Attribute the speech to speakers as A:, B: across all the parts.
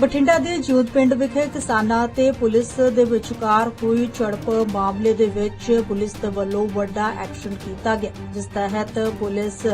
A: ਬਠਿੰਡਾ ਦੇ ਜੂਦ ਪਿੰਡ ਵਿਖੇ ਕਿਸਾਨਾਂ ਤੇ ਪੁਲਿਸ ਦੇ ਵਿਚਕਾਰ ਹੋਈ ਝੜਪ ਮਾਮਲੇ ਦੇ ਵਿੱਚ ਪੁਲਿਸ ਦੇ ਵੱਲੋਂ ਵੱਡਾ ਐਕਸ਼ਨ ਕੀਤਾ ਗਿਆ, ਜਿਸ ਤਹਿਤ ਪੁਲਿਸ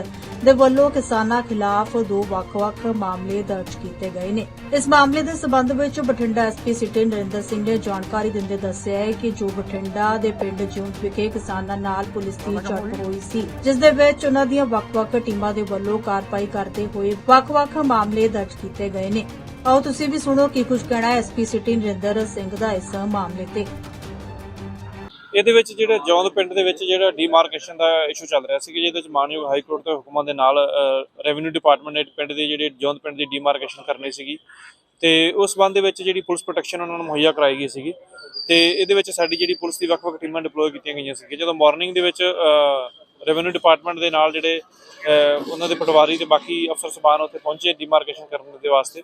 A: ਦੇ ਵੱਲੋਂ ਕਿਸਾਨਾਂ ਖਿਲਾਫ ਦੋ ਵੱਖ-ਵੱਖ ਮਾਮਲੇ ਦਰਜ ਕੀਤੇ ਗਏ ਨੇ। ਇਸ ਮਾਮਲੇ ਦੇ ਸਬੰਧ ਵਿੱਚ ਬਠਿੰਡਾ ਐਸਪੀ ਸਿਟੀ ਨਰਿੰਦਰ ਸਿੰਘ ਨੇ ਜਾਣਕਾਰੀ ਦਿੰਦੇ ਦੱਸਿਆ ਹੈ ਕਿ ਜੋ ਬਠਿੰਡਾ ਦੇ ਪਿੰਡ ਜੂਦ ਵਿਖੇ ਕਿਸਾਨਾਂ ਨਾਲ ਪੁਲਿਸ ਦੀ ਝੜਪ ਹੋਈ ਸੀ, ਜਿਸ ਦੇ ਵਿੱਚ ਉਹਨਾਂ ਦੀਆਂ ਵੱਖ-ਵੱਖ ਟੀਮਾਂ ਦੇ ਵੱਲੋਂ ਕਾਰਵਾਈ ਕਰਦੇ ਹੋਏ ਵੱਖ-ਵੱਖ ਮਾਮਲੇ ਦਰਜ ਕੀਤੇ ਗਏ ਨੇ। ਆਓ ਤੁਸੀਂ ਵੀ ਸੁਣੋ ਕੀ ਕੁਝ ਕਹਿਣਾ ਐਸਪੀ ਸਿਟੀ ਨਰਿੰਦਰ ਸਿੰਘ ਦਾ ਇਸ ਮਾਮਲੇ ਤੇ।
B: ਇਹਦੇ ਵਿੱਚ ਜਿਹੜਾ ਜੌਂਦ ਪਿੰਡ ਦੇ ਵਿੱਚ ਜਿਹੜਾ ਡੀਮਾਰਕੇਸ਼ਨ ਦਾ ਇਸ਼ੂ ਚੱਲ ਰਿਹਾ ਸੀ ਕਿ ਜਿਹਦੇ ਵਿੱਚ ਮਾਨਯੋਗ ਹਾਈ ਕੋਰਟ ਦੇ ਹੁਕਮਾਂ ਦੇ ਨਾਲ ਰੈਵਨਿਊ ਡਿਪਾਰਟਮੈਂਟ ਨੇ ਪਿੰਡ ਦੇ ਜਿਹੜੇ ਜੌਂਦ ਪਿੰਡ ਦੀ ਡੀਮਾਰਕੇਸ਼ਨ ਕਰਨੀ ਸੀਗੀ। ਤੇ ਉਸ ਸੰਬੰਧ ਦੇ ਵਿੱਚ ਜਿਹੜੀ ਪੁਲਿਸ ਪ੍ਰੋਟੈਕਸ਼ਨ ਉਹਨਾਂ ਨੂੰ ਮੁਹੱਈਆ ਕਰਾਈ ਗਈ ਸੀਗੀ। ਤੇ ਇਹਦੇ ਵਿੱਚ ਸਾਡੀ ਜਿਹੜੀ ਪੁਲਿਸ ਦੀ ਵੱਖ-ਵੱਖ ਟੀਮਾਂ ਡਿਪਲੋਏ ਕੀਤੀਆਂ ਗਈਆਂ ਸੀ ਜਦੋਂ ਮਾਰਨਿੰਗ ਦੇ ਵਿੱਚ ਰੈਵਨਿਊ ਡਿਪਾਰਟਮੈਂਟ ਦੇ ਨਾਲ ਜਿਹੜੇ ਉਹਨਾਂ ਦੇ ਪਟਵਾਰੀ ਤੇ ਬਾਕੀ ਅਫਸਰ ਸਬਾਨ ਉੱਥੇ ਪਹੁੰਚੇ ਡੀਮਾਰਕੇਸ਼ਨ ਕਰਨ ਦੇ ਵਾਸਤੇ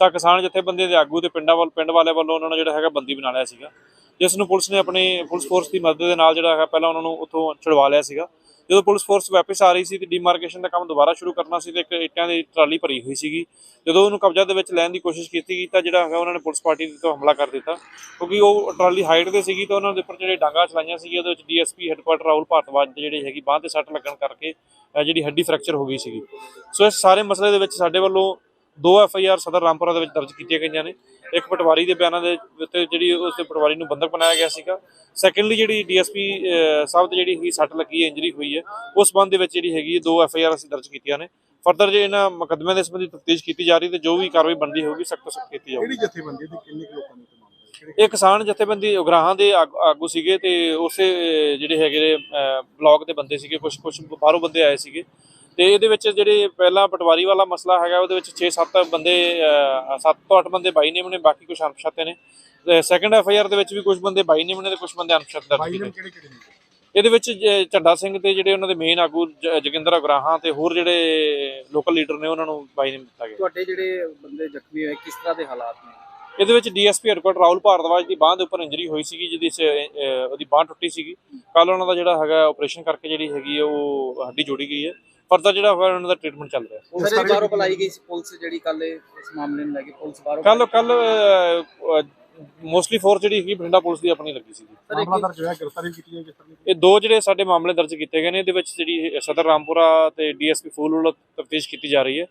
B: ਤਾਂ ਕਿਸਾਨ ਜਥੇਬੰਦੀ ਦੇ ਆਗੂ ਤੇ ਪਿੰਡਾਂ ਵੱਲ ਪਿੰਡ ਵਾਲੇ ਵੱਲੋਂ ਉਹਨਾਂ ਨੂੰ ਜਿਹੜਾ ਹੈਗਾ ਬੰਦੀ ਬਣਾ ਲਿਆ ਸੀਗਾ। ਜਿਸ ਨੂੰ ਪੁਲਿਸ ਨੇ ਆਪਣੀ ਪੁਲਿਸ ਫੋਰਸ ਦੀ ਮਦਦ ਦੇ ਨਾਲ ਜਿਹੜਾ ਹੈਗਾ ਪਹਿਲਾਂ ਉਹਨਾਂ ਨੂੰ ਉੱਥੋਂ ਛੁਡਵਾ ਲਿਆ ਸੀਗਾ। ਜਦੋਂ ਪੁਲਿਸ ਫੋਰਸ ਵਾਪਸ ਆ ਰਹੀ ਸੀ ਤੇ ਡੀਮਾਰਕੇਸ਼ਨ ਦਾ ਕੰਮ ਦੁਬਾਰਾ ਸ਼ੁਰੂ ਕਰਨਾ ਸੀ ਤੇ ਇੱਕ ਇੱਟਾਂ ਦੀ ਟਰਾਲੀ ਭਰੀ ਹੋਈ ਸੀਗੀ। ਜਦੋਂ ਉਹਨੂੰ ਕਬਜ਼ਾ ਦੇ ਵਿੱਚ ਲੈਣ ਦੀ ਕੋਸ਼ਿਸ਼ ਕੀਤੀ ਗਈ ਤਾਂ ਜਿਹੜਾ ਹੈਗਾ ਉਹਨਾਂ ਨੇ ਪੁਲਿਸ ਪਾਰਟੀ ਦੇ ਤੋਂ ਹਮਲਾ ਕਰ ਦਿੱਤਾ। ਕਿਉਂਕਿ ਉਹ ਟਰਾਲੀ ਹਾਈਟ ਤੇ ਸੀਗੀ ਤਾਂ ਉਹਨਾਂ ਦੇ ਉੱਪਰ ਜਿਹੜੇ ਡਾਂਗਾ ਚਲਾਈਆਂ ਸੀ ਉਹਦੇ ਵਿੱਚ ਡੀਐਸਪੀ ਹੈੱਡਕੁਆਟਰ ਰਾਹੁਲ ਭਾਰਤਵਾਜ ਦੇ ਜਿਹੜੀ ਹੈਗੀ ਬਾਂਹ ਤੇ ਸੱਟ ਲੱਗਣ ਕਰਕੇ ਜਿਹੜੀ ਹੱਡੀ ਫ੍ਰੈਕਚਰ ਹੋ ਗਈ ਸੀਗੀ। ਸੋ ਇਸ ਸਾਰੇ ਮਸਲੇ ਦੇ ਵਿੱਚ ਸਾਡੇ ਵੱਲੋਂ ਦੋ ਐਫ ਆਈ ਆਰ ਸਦਰ ਰਾਮਪੁਰਾ ਦੇ ਵਿੱਚ ਦਰਜ ਕੀਤੀਆਂ ਗਈਆਂ ਨੇ। ਇੱਕ ਪਟਵਾਰੀ ਦੇ ਬਿਆਨਾਂ ਦੇ ਉੱਤੇ ਜਿਹੜੀ ਉਸ ਦੇ ਪਟਵਾਰੀ ਨੂੰ ਬੰਦਕ ਬਣਾਇਆ ਗਿਆ ਸੀਗਾ। ਸੈਕੰਡਲੀ ਜਿਹੜੀ ਡੀਐਸਪੀ ਸਾਹਿਬ ਤੇ ਜਿਹੜੀ ਹੈਗੀ ਸੱਟ ਲੱਗੀ ਹੈ ਇੰਜਰੀ ਹੋਈ ਹੈ ਉਸ ਸੰਬੰਧ ਦੇ ਵਿੱਚ ਜਿਹੜੀ ਹੈਗੀ ਹੈ, ਦੋ ਐਫ ਆਈ ਆਰ ਅਸੀਂ ਦਰਜ ਕੀਤੀਆਂ ਨੇ। ਫਰਦਰ ਜੇ ਇਹਨਾਂ ਮੁਕੱਦਮਿਆਂ ਦੇ ਸੰਬੰਧੀ ਤਫਤੀਸ਼ ਕੀਤੀ ਜਾ ਰਹੀ ਤੇ ਜੋ ਵੀ ਕਾਰਵਾਈ ਬਣਦੀ ਹੋਊਗੀ ਸਖਤ ਤੋਂ ਸਖਤ ਕੀਤੀ ਜਾਊਗੀ।
C: ਕਿਹੜੀ ਜਥੇਬੰਦੀ ਤੇ ਕਿੰਨੇ ਲੋਕਾਂ ਕਿਹੜੇ
B: ਇਹ ਕਿਸਾਨ ਜਥੇਬੰਦੀ ਉਗਰਾਹਾਂ ਦੇ ਆਗ- ਸੀਗੇ ਤੇ ਉਸੇ ਜਿਹੜੇ ਹੈਗੇ ਬਲਾਕ ਦੇ ਬੰਦੇ ਸੀਗੇ ਕੁਝ ਕੁਝ ਬਾਹਰੋਂ ਬੰਦੇ ਆਏ ਸੀਗੇ। ਤੇ ਇਹਦੇ ਵਿੱਚ ਜਿਹੜੇ ਪਹਿਲਾਂ ਪਟਵਾਰੀ ਵਾਲਾ ਮਸਲਾ ਹੈਗਾ ਉਹਦੇ ਵਿੱਚ 6-7 ਬੰਦੇ 7 ਤੋਂ 8 ਬੰਦੇ ਬਾਈ ਨੇਮ ਨੇ ਬਾਕੀ ਕੁਝ ਅਣਪਛਾਤੇ ਨੇ। ਤੇ ਸੈਕੰਡ ਐਫ ਆਈ ਆਰ ਦੇ ਵਿੱਚ ਵੀ ਕੁਝ ਬੰਦੇ ਬਾਈ ਨੇਮ ਨੇ ਤੇ ਕੁਝ ਬੰਦੇ ਅਣਪਛਾਤੇ ਦਰਜ ਕੀਤੇ। ਇਹਦੇ ਵਿੱਚ ਝੰਡਾ ਸਿੰਘ ਤੇ ਜਿਹੜੇ ਉਹਨਾਂ ਦੇ ਮੇਨ ਆਗੂ ਜੋਗਿੰਦਰ ਉਗਰਾਹਾਂ ਤੇ ਹੋਰ ਜਿਹੜੇ ਲੋਕਲ ਲੀਡਰ ਨੇ ਉਹਨਾਂ ਨੂੰ ਬਾਈ ਨੇਮ ਦਿੱਤਾ ਗਿਆ।
D: ਤੁਹਾਡੇ ਜਿਹੜੇ ਬੰਦੇ ਜ਼ਖਮੀ ਹੋਏ ਕਿਸ ਤਰ੍ਹਾਂ ਦੇ ਹਾਲਾਤ ਨੇ?
B: ਇਹਦੇ ਵਿੱਚ ਡੀਐਸਪੀ ਹੈਡਕੁਆਟਰ ਰਾਹੁਲ ਭਾਰਦਵਾਜ ਦੀ ਬਾਂਹ ਦੇ ਉੱਪਰ ਇੰਜਰੀ ਹੋਈ ਸੀਗੀ ਜਿਹਦੀ ਉਹਦੀ ਬਾਂਹ ਟੁੱਟੀ ਸੀਗੀ। ਕੱਲ ਉਹਨਾਂ ਦਾ ਜਿਹੜਾ ਹੈਗਾ ਆਪਰੇਸ਼ਨ ਕਰਕੇ ਜਿਹੜੀ ਹੈਗੀ ਉਹ ਹੱਡੀ ਜੋੜੀ ਗਈ ਹੈ। ਫਰਦਰ ਜਿਹੜਾ ਹੋਇਆ ਉਹਨਾਂ ਦਾ ਟ੍ਰੀਟਮੈਂਟ ਚੱਲ ਰਿਹਾ।
D: ਪੁਲਿਸ
C: ਸਾਰੇ
D: ਬਾਹਰੋਂ ਬੁਲਾਈ ਗਈ ਸੀ ਪੁਲਿਸ ਜਿਹੜੀ ਕੱਲ ਇਸ ਮਾਮਲੇ ਨੂੰ ਲੈ ਕੇ ਪੁਲਿਸ ਬਾਹਰੋਂ
B: ਕੱਲ ਕੱਲ ਮੋਸਟਲੀ ਫੋਰਸ ਜਿਹੜੀ ਹੈਗੀ ਬਠਿੰਡਾ ਪੁਲਿਸ ਦੀ ਆਪਣੀ ਲੱਗੀ
D: ਇੱਕ-
C: ਮਾਮਲਾ ਦਰਜ ਹੋਇਆ ਗ੍ਰਿਫਤਾਰੀ ਕੀਤੀ ਹੈ ਕਿਸ ਤਰ੍ਹਾਂ ਦੀ?
B: ਇਹ ਦੋ ਜਿਹੜੇ ਸਾਡੇ ਮਾਮਲੇ ਦਰਜ ਕੀਤੇ ਗਏ ਨੇ ਇਹਦੇ ਵਿੱਚ ਜਿਹੜੀ ਸਦਰ ਰਾਮਪੁਰਾ ਤੇ ਡੀਐਸਪੀ ਫੂਲ ਵੱਲੋਂ ਤਫਤੀਸ਼ ਕੀਤੀ ਜਾ ਰਹੀ ਹੈ।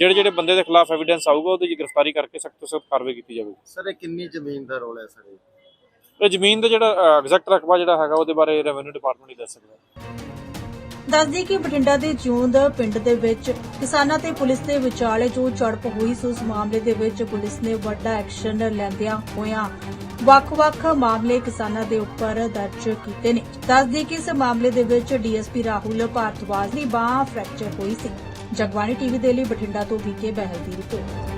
B: ਜਿਹੜੇ ਜਿਹੜੇ ਬੰਦੇ ਦੇ ਖਿਲਾਫ ਐਵੀਡੈਂਸ ਆਊਗਾ ਉਹਦੀ ਗ੍ਰਿਫਤਾਰੀ ਕਰਕੇ ਸਖਤ ਤੋਂ ਸਖਤ ਕਾਰਵਾਈ ਕੀਤੀ ਜਾਵੇਗੀ।
D: ਸਰ ਇਹ ਕਿੰਨੀ ਜ਼ਮੀਨ ਦਾ ਰੋਲ ਹੈ ਸਰ? ਇਹ?
B: ਇਹ ਜ਼ਮੀਨ ਦਾ ਜਿਹੜਾ ਐਗਜ਼ੈਕਟ ਰਕਬਾ ਜਿਹੜਾ ਹੈਗਾ ਉਹਦੇ ਬਾਰੇ ਰੈਵਨਿਊ ਡਿਪਾਰਟਮੈਂਟ ਹੀ ਦੱਸ ਸਕਦਾ। ਹੈ
A: ਦੱਸਦੀ ਕਿ ਬਠਿੰਡਾ ਦੇ ਜੂੰਦ ਪਿੰਡ ਦੇ ਵਿੱਚ ਕਿਸਾਨਾਂ ਤੇ ਪੁਲਿਸ ਦੇ ਵਿਚਾਲੇ ਜੋ ਝੜਪ ਹੋਈ ਸੀ, ਉਸ ਮਾਮਲੇ ਦੇ ਵਿੱਚ ਪੁਲਿਸ ਨੇ ਵੱਡਾ ਐਕਸ਼ਨ ਲੈਂਦਿਆਂ ਹੋਇਆਂ ਵੱਖ-ਵੱਖ ਮਾਮਲੇ ਕਿਸਾਨਾਂ ਦੇ ਉੱਪਰ ਦਰਜ ਕੀਤੇ ਨੇ। ਦੱਸਦੀ ਕਿ ਇਸ ਮਾਮਲੇ ਦੇ ਵਿੱਚ ਡੀਐਸਪੀ ਰਾਹੁਲ ਭਾਰਤਵਾਜ ਦੀ ਬਾਂਹ ਫ੍ਰੈਕਚਰ ਹੋਈ ਸੀ। ਜਗਬਾਣੀ ਟੀਵੀ ਦੇ ਲਈ ਬਠਿੰਡਾ ਤੋਂ ਵੀਕੇ ਬਹਿਲ ਦੀ ਰਿਪੋਰਟ।